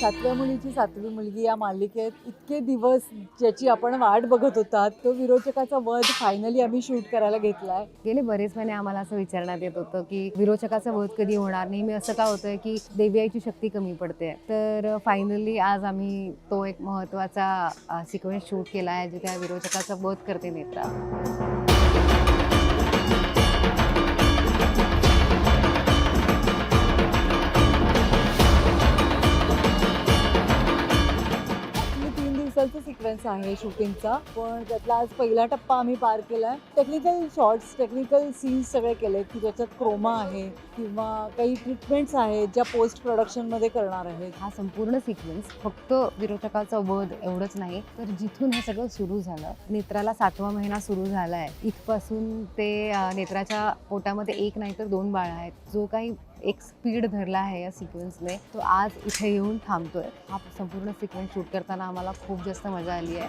सातव्या मुलीची सातवी मुलगी या मालिकेत इतके दिवस ज्याची आपण वाट बघत होतात तो विरोचकाचा वध फायनली आम्ही शूट करायला घेतलाय. गेले बरेच महिने आम्हाला असं विचारण्यात येत होतं की विरोचकाचा वध कधी होणार नेहमी असं का होतंय की देवीआईची शक्ती कमी पडते. तर फायनली आज आम्ही तो एक महत्त्वाचा सिक्वेन्स शूट केला आहे जिथे त्या विरोचकाचा वध करते नेत्रा रिहर्सलचा सिक्वेन्स आहे शूटिंगचा पण त्यातला आज पहिला टप्पा आम्ही पार केला आहे टेक्निकल शॉर्ट्स टेक्निकल सीन्स सगळे केले की ज्याच्यात क्रोमा आहे किंवा काही ट्रीटमेंट्स आहेत ज्या पोस्ट प्रोडक्शनमध्ये करणार आहेत. हा संपूर्ण सिक्वेन्स फक्त विरोधकाचा वध एवढंच नाही तर जिथून हे सगळं सुरू झालं नेत्राला सातवा महिना सुरू झाला आहे इथपासून ते नेत्राच्या पोटामध्ये एक नाही तर दोन बाळ आहेत. जो काही एक स्पीड धरला आहे या सिक्वेन्सने तो आज इथे येऊन थांबतोय. हा संपूर्ण सिक्वेन्स शूट करताना आम्हाला खूप जास्त मजा आली आहे.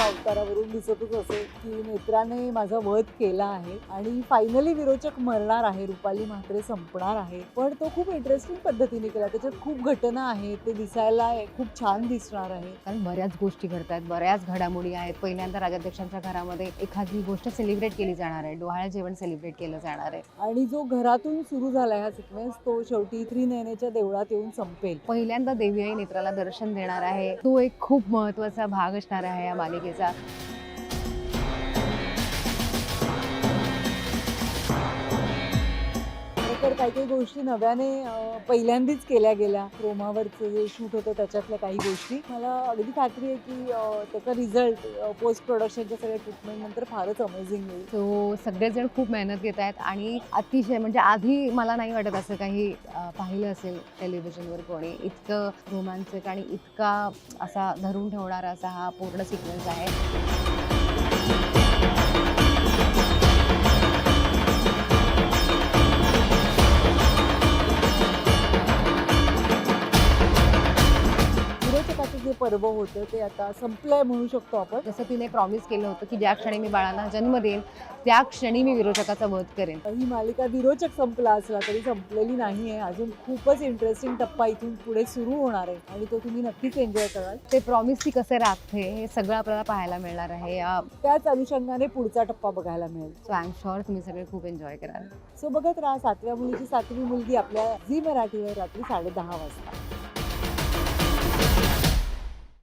माझ्या अवतारावरून दिसतच असेल की नेत्राने माझा वध केला आहे आणि फायनली विरोचक मरणार आहे रुपाली म्हात्रे संपणार आहे. पण तो खूप इंटरेस्टिंग पद्धतीने केला. त्याच्यात खूप घटना आहेत ते दिसायला खूप छान दिसणार आहे. कारण बऱ्याच गोष्टी घडतात बऱ्याच घडामोडी आहेत. पहिल्यांदा राजाध्यक्षांच्या घरामध्ये एखादी गोष्ट सेलिब्रेट केली जाणार आहे. डोहाळ्या जेवण सेलिब्रेट केलं जाणार आहे. आणि जो घरातून सुरू झाला हा सिक्वेन्स तो शेवटी थ्री नयनेच्या देवळात येऊन संपेल. पहिल्यांदा देवी आई नेत्राला दर्शन देणार आहे. तो एक खूप महत्त्वाचा भाग असणार आहे या olacak. तर काही काही गोष्टी नव्याने पहिल्यांदाच केल्या गेल्या. क्रोमावरचं जे शूट होतं त्याच्यातल्या काही गोष्टी. मला अगदी खात्री आहे की त्याचा रिझल्ट पोस्ट प्रोडक्शनच्या सगळ्या ट्रीटमेंट नंतर फारच अमेझिंग होईल. सो सगळेजण खूप मेहनत घेत आहेत आणि अतिशय म्हणजे आधी मला नाही वाटत असं काही पाहिलं असेल टेलिव्हिजनवर कोणी. इतकं रोमांचक आणि इतका असा धरून ठेवणारा असा हा पूर्ण सिक्वेन्स आहे. पर्व होतं ते आता संपलंय म्हणू शकतो आपण. जसं तिने प्रॉमिस केलं होतं की ज्या क्षणी मी बाळाला जन्म देईन त्या क्षणी मी विरोचकाचा वध करेन. ही मालिका विरोचक संपला असला तरी संपलेली नाही आहे अजून खूपच इंटरेस्टिंग टप्पा इथून पुढे सुरू होणार आहे आणि तो तुम्ही नक्कीच एन्जॉय कराल. ते प्रॉमिस ती कसे राखते हे सगळं आपल्याला पाहायला मिळणार आहे. त्याच अनुषंगाने पुढचा टप्पा बघायला मिळेल. सो आय एम शुअर तुम्ही सगळे खूप एन्जॉय कराल. सो बघत राहा सातव्या मुलीची सातवी मुलगी आपल्या झी मराठीवर रात्री साडे दहा वाजता.